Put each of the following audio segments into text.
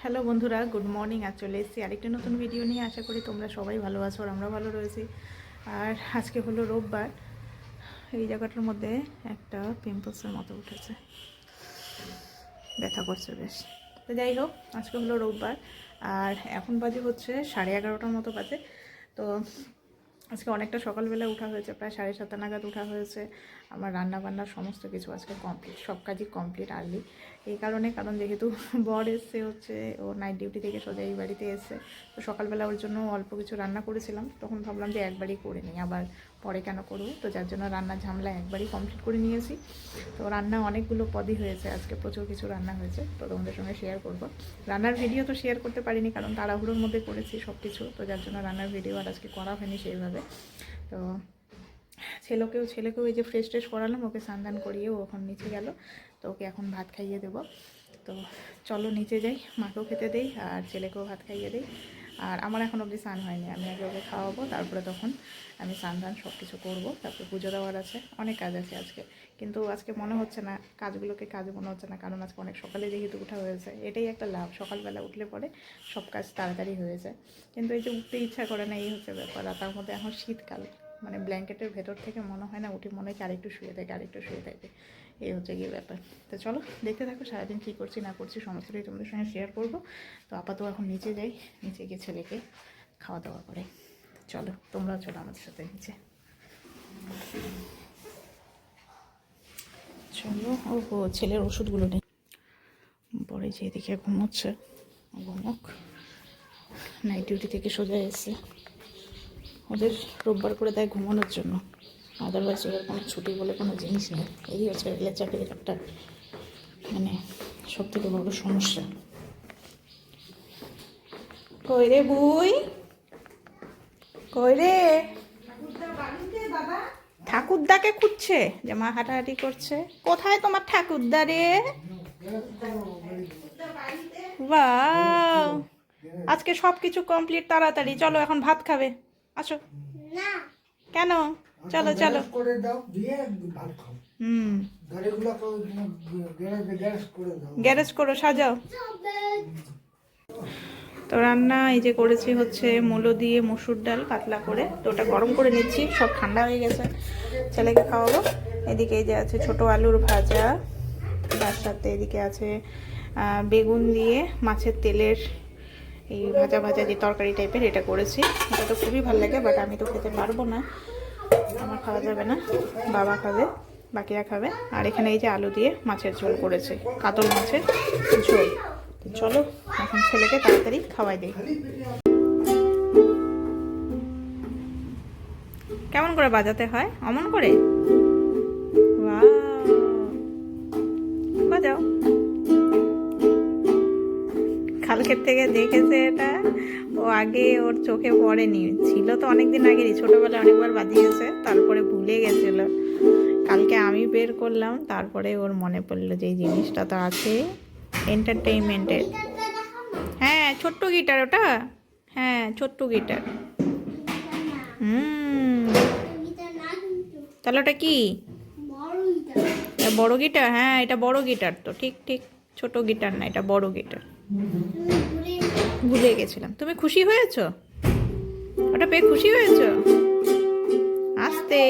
Hello বন্ধুরা, good morning. আর চলে এসেছি আরেকটি নতুন ভিডিও নিয়ে। আশা করি তোমরা সবাই ভালো আছো আর আমরা ভালো রয়েছি। আর আজকে হলো রোববার। এই জায়গাটার মধ্যে একটা পিম্পলসের মতো উঠেছে। ব্যথা করছে বেশ। তো যাই হোক, আজকে হলো রোববার। আর এখন বাজে হচ্ছে সাড়ে এগারোটার মতো বাজে। তো আজকে অনেকটা সকালবেলা উঠা হয়েছে, প্রায় সাড়ে সাতটা নাগাদ উঠা হয়েছে। আমার রান্না বান্না সমস্ত কিছু আজকে কমপ্লিট সব কাজই কমপ্লিট আর্লি এই কারণে, কারণ যেহেতু বর এসছে হচ্ছে, ও নাইট ডিউটি থেকে সোজা এই বাড়িতে এসছে। তো সকালবেলা ওর জন্য অল্প কিছু রান্না করেছিলাম, তখন ভাবলাম যে একবারই করে নিই, আবার পরে কেন করব? তো যার জন্য রান্নার ঝামেলা একবারই কমপ্লিট করে নিয়েছি। তো রান্না অনেকগুলো পদই হয়েছে, আজকে প্রচুর কিছু রান্না হয়েছে, তো তোমাদের সঙ্গে শেয়ার করব। রান্নার ভিডিও তো শেয়ার করতে পারিনি, কারণ তাড়াহুড়োর মধ্যে করেছি সব কিছু তো যার জন্য রান্নার ভিডিও আর আজকে করা হয়নি সেইভাবে। তো ছেলেকেও ছেলেকেও এই যে ফ্রেশ ট্রেশ করালাম, ওকে স্নান করিয়ে ও এখন নিচে গেল। তো ওকে এখন ভাত খাইয়ে দেবো। তো চলো নিচে যাই, মাকেও খেতে দেই আর ছেলেকেও ভাত খাইয়ে দিই। আর আমার এখন অবধি স্নান হয়নি, আমি আগে ওকে খাওয়াবো, তারপরে তখন আমি স্নান টান সব কিছু করব। তারপরে পুজো দেওয়ার আছে, অনেক কাজ আছে আজকে। কিন্তু আজকে মনে হচ্ছে না, কাজগুলোকে কাজ মনে হচ্ছে না, কারণ আজকে অনেক সকালে যেহেতু উঠা হয়েছে, এটাই একটা লাভ। সকালবেলা উঠলে পরে সব কাজ তাড়াতাড়ি হয়ে যায়। কিন্তু এই যে উঠতে ইচ্ছা করে না, এই হচ্ছে ব্যাপার। আর তার মধ্যে এখন শীতকাল। মানে ব্ল্যাঙ্কেটের ভেতর থেকে মনে হয় না উঠে মনে হয় আরেকটু শুয়ে থাকে আরেকটু শুয়ে থাকে। এই হচ্ছে গিয়ে ব্যাপার। তো চলো, দেখতে থাকো, সারাদিন কী করছি না করছি, সমস্তটাই তোমাদের সঙ্গে শেয়ার করব। তো আপাতত এখন নিচে যাই, নিচে গিয়ে ছেলেকে খাওয়া দাওয়া করে। চলো, তোমরাও চলো আমাদের সাথে নিচে। চলো ও ছেলের ওষুধগুলো নেই। পরে যে এদিকে ঘুমোচ্ছে, ঘুমোক। নাইট ডিউটি থেকে সোজা এসে ওদের রোববার করে দেয় ঘুমানোর জন্য। আদারওয়াইজ ওদের কোনো ছুটি বলে কোনো জিনিস নেই। এই হচ্ছে রেলের চাকরির একটা মানে সব থেকে বড় সমস্যা। কই রে বুই? কই রে? ঠাকুরদাকে খুঁজছে? যে মা হাঁটাহাঁটি করছে। কোথায় তোমার ঠাকুরদা রে? বাহ আজকে সব কিছু কমপ্লিট তাড়াতাড়ি। চলো এখন ভাত খাবে। আসো। কেন? চলো চলো। করে দাও দিয়ে ভাত খাও। হুম। গাড়িগুলো গ্যারেজে গ্যারেজ করে দাও। গ্যারেজ করো সাজাও। তো রান্না এই যে করেছি হচ্ছে মূলো দিয়ে মসুর ডাল পাতলা করে। তো ওটা গরম করে নিচ্ছি সব ঠান্ডা হয়ে গেছে। ছেলেকে খাওয়াবো। এদিকে এই যে আছে ছোট আলুর ভাজা। তার সাথে এদিকে আছে বেগুন দিয়ে মাছের তেলের এই ভাজা ভাজা যে তরকারি টাইপের এটা করেছি। এটা তো খুবই ভালো লাগে বাট আমি তো খেতে পারব না। আমার খাওয়া যাবে না, বাবা খাবে, বাকিরা খাবে। আর এখানে এই যে আলু দিয়ে মাছের ঝোল করেছে, কাতল মাছের ঝোল। চলো, এখন ছেলেকে তাড়াতাড়ি খাওয়াই দিই। কেমন করে বাজাতে হয়? অমন করে? থেকে দেখেছে এটা। ও আগে ওর চোখে পড়েনি। ছিল তো অনেকদিন আগেরই, ছোটোবেলায় অনেকবার বাজিয়েছে, তারপরে ভুলে গেছিল। কালকে আমি বের করলাম, তারপরে ওর মনে পড়ল যে এই জিনিসটা তো আছে। এন্টারটেইনমেন্টের হ্যাঁ ছোট্ট গিটার ওটা? হ্যাঁ ছোট্ট গিটার। হুম। তাহলে ওটা কি? বড় গিটার? হ্যাঁ এটা বড় গিটার তো। ঠিক ঠিক ছোট গিটার না, এটা বড় গিটার। ভুলে গেছিলাম। তুমি খুশি হয়েছো? ওটা পেয়ে খুশি হয়েছো? আস্তে।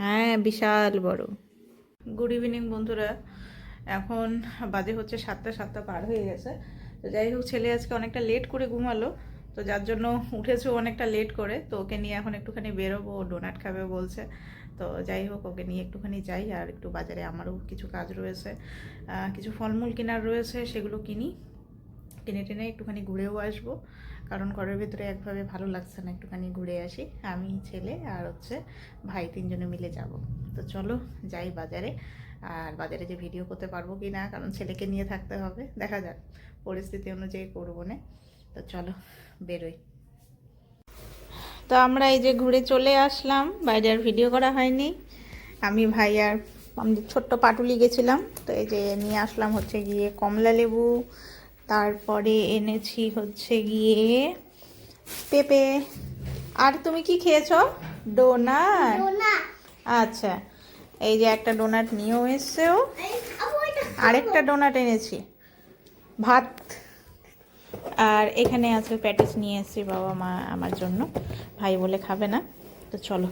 হ্যাঁ বিশাল বড়। গুড ইভিনিং বন্ধুরা। এখন বাজে হচ্ছে সাতটা সাতটা পার হয়ে গেছে। তো যাই হোক, ছেলে আজকে অনেকটা লেট করে ঘুমালো। তো যার জন্য উঠেছে অনেকটা লেট করে। তো ওকে নিয়ে এখন একটুখানি বেরোবো ডোনাট খাবে বলছে। তো যাই হোক, ওকে নিয়ে একটুখানি যাই। আর একটু বাজারে আমারও কিছু কাজ রয়েছে। কিছু ফলমূল কেনার রয়েছে, সেগুলো কিনি। টেনে টেনে একটুখানি ঘুরেও আসব। কারণ ঘরের ভিতরে একভাবে ভালো লাগছে না, একটুখানি ঘুরে আসি। আমি, ছেলে আর হচ্ছে ভাই তিনজনে মিলে যাব। তো চলো যাই বাজারে। আর বাজারে যে ভিডিও করতে পারব কি না, কারণ ছেলেকে নিয়ে থাকতে হবে। দেখা যাক, পরিস্থিতি অনুযায়ী করব না। তো চলো, বেরোই। তো আমরা এই যে ঘুরে চলে আসলাম, বাইরে আর ভিডিও করা হয়নি। আমি, ভাই আর আমাদের ছোট্ট পাটুলি গেছিলাম। তো এই যে নিয়ে আসলাম হচ্ছে গিয়ে কমলা লেবু তারপরে এনেছি হচ্ছে গিয়ে পেঁপে। আর তুমি কি খেয়েছো? ডোনাট। আচ্ছা এই যে একটা ডোনাট নিয়েও এসছে ও আরেকটা ডোনাট এনেছি। ভাত। আর এখানে আছে প্যাটিস নিয়ে এসেছি বাবা মা আমার জন্য। ভাই বলে খাবে না। তো চলো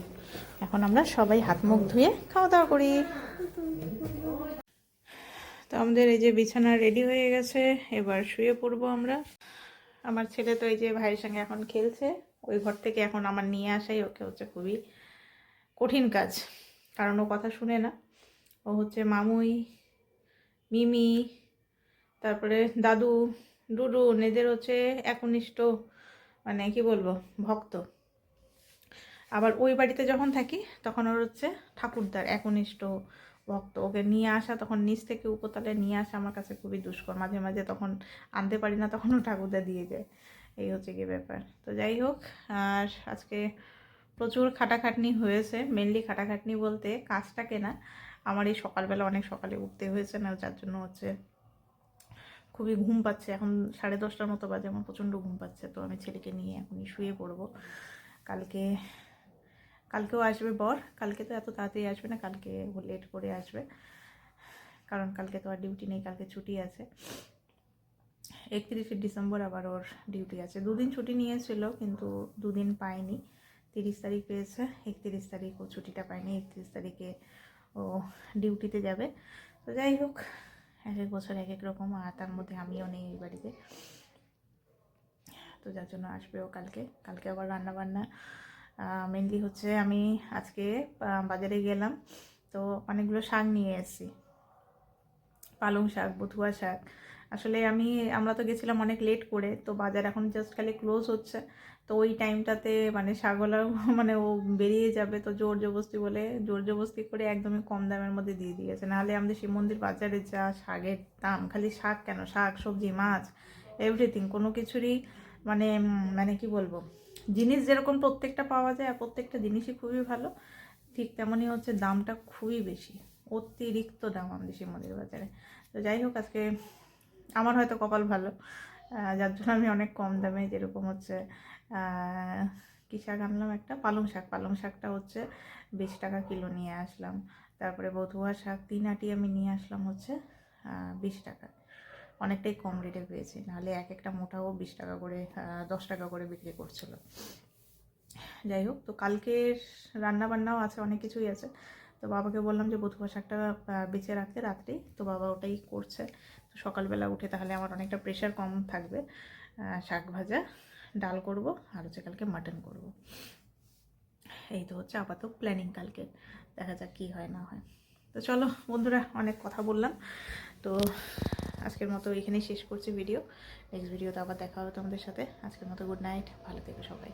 এখন আমরা সবাই হাত মুখ ধুয়ে খাওয়া দাওয়া করি। তো আমাদের এই যে বিছানা রেডি হয়ে গেছে, এবার শুয়ে পড়ব আমরা। আমার ছেলে তো এই যে ভাইয়ের সঙ্গে এখন খেলছে, ওই ঘর থেকে এখন আমার নিয়ে আসাই, ওকে হচ্ছে খুবই কঠিন কাজ, কারণ ও কথা শুনে না। ও হচ্ছে মামুই, মিমি, তারপরে দাদু, ডুডু এদের হচ্ছে একনিষ্ঠ মানে কি বলব, ভক্ত। আবার ওই বাড়িতে যখন থাকি, তখন ওর হচ্ছে ঠাকুরদার, একনিষ্ঠ ভক্ত ওকে নিয়ে আসা, তখন নিচ থেকে উপতলে নিয়ে আসা আমার কাছে খুবই দুষ্কর। মাঝে মাঝে তখন আনতে পারি না তখনও ঠাকুরদা দিয়ে যায়। এই হচ্ছে কি ব্যাপার। তো যাই হোক, আর আজকে প্রচুর খাটাখাটনি হয়েছে মেনলি খাটাখাটনি বলতে কাজটা কেনা। আমার এই সকালবেলা অনেক সকালে উঠতে হয়েছে না, যার জন্য হচ্ছে খুবই ঘুম পাচ্ছে। এখন সাড়ে দশটার মতো বাজে, আমার প্রচণ্ড ঘুম পাচ্ছে। তো আমি ছেলেকে নিয়ে এখনই শুয়ে পড়ব। কালকে কালকেও আসবে বর, কালকে তো এত তাড়াতাড়ি আসবে না, কালকে ও লেট করে আসবে। কারণ কালকে তো আর ডিউটি নেই, কালকে ছুটি আছে। একত্রিশে ডিসেম্বর আবার ওর ডিউটি আছে। দুদিন ছুটি নিয়েছিল, কিন্তু দুদিন পায়নি। তিরিশ তারিখ পেয়েছে, একত্রিশ তারিখ ও ছুটিটা পায়নি, একত্রিশ তারিখে ও ডিউটিতে যাবে। তো যাই হোক, এক এক বছর এক এক রকম, আর তার মধ্যে আমিও নেই এই বাড়িতে। তো যার জন্য আসবে ও কালকে। কালকে আবার রান্না বান্না মেনলি হচ্ছে আমি আজকে বাজারে গেলাম, তো অনেকগুলো শাক নিয়ে এসেছি। পালং শাক, বথুয়া শাক। আসলে আমি, আমরা তো গেছিলাম অনেক লেট করে, তো বাজার এখন জাস্ট খালি ক্লোজ হচ্ছে। তো ওই টাইমটাতে মানে শাকওয়ালা মানে ও বেরিয়ে যাবে, তো জোর জবস্তি বলে, জোর জবস্তি করে একদমই কম দামের মধ্যে দিয়ে দিয়েছে। নাহলে আমাদের শিব মন্দির বাজারে যা শাকের দাম, খালি শাক কেন? শাক, সবজি, মাছ এভরিথিং কোনো কিছুরই মানে মানে কি বলব? জিনিস যেরকম প্রত্যেকটা পাওয়া যায়, আর প্রত্যেকটা জিনিসই খুবই ভালো, ঠিক তেমনই হচ্ছে দামটা খুবই বেশি, অতিরিক্ত দাম আমাদের মন্দির বাজারে। তো যাই হোক, আজকে আমার হয়তো কপাল ভালো যার জন্য আমি অনেক কম দামে যেরকম হচ্ছে কী শাক আনলাম একটা? পালং শাক। পালং শাকটা হচ্ছে বিশ টাকা কিলো নিয়ে আসলাম। তারপরে বধুয়া শাক, তিন আটি আমি নিয়ে আসলাম হচ্ছে বিশ টাকা। অনেকটাই কম রেটে পেয়েছি। নাহলে এক একটা মোটাও বিশ টাকা করে দশ টাকা করে বিক্রি করছিল। যাই হোক, তো কালকের রান্না বান্নাও আছে, অনেক কিছুই আছে। তো বাবাকে বললাম যে বধুয়া শাকটা বেঁচে রাখতে রাত্রেই তো বাবা ওটাই করছে। তো সকালবেলা উঠে তাহলে আমার অনেকটা প্রেশার কম থাকবে। শাক ভাজা, ডাল করব আর হচ্ছে কালকে মাটন করব। এই তো হচ্ছে আপাতত প্ল্যানিং কালকে। দেখা যাক কী হয় না হয়। তো চলো বন্ধুরা, অনেক কথা বললাম। তো আজকের মতো এখানেই শেষ করছি ভিডিও নেক্সট ভিডিওতে আবার দেখা হবে তোমাদের সাথে। আজকের মতো গুড নাইট ভালো থেকো সবাই।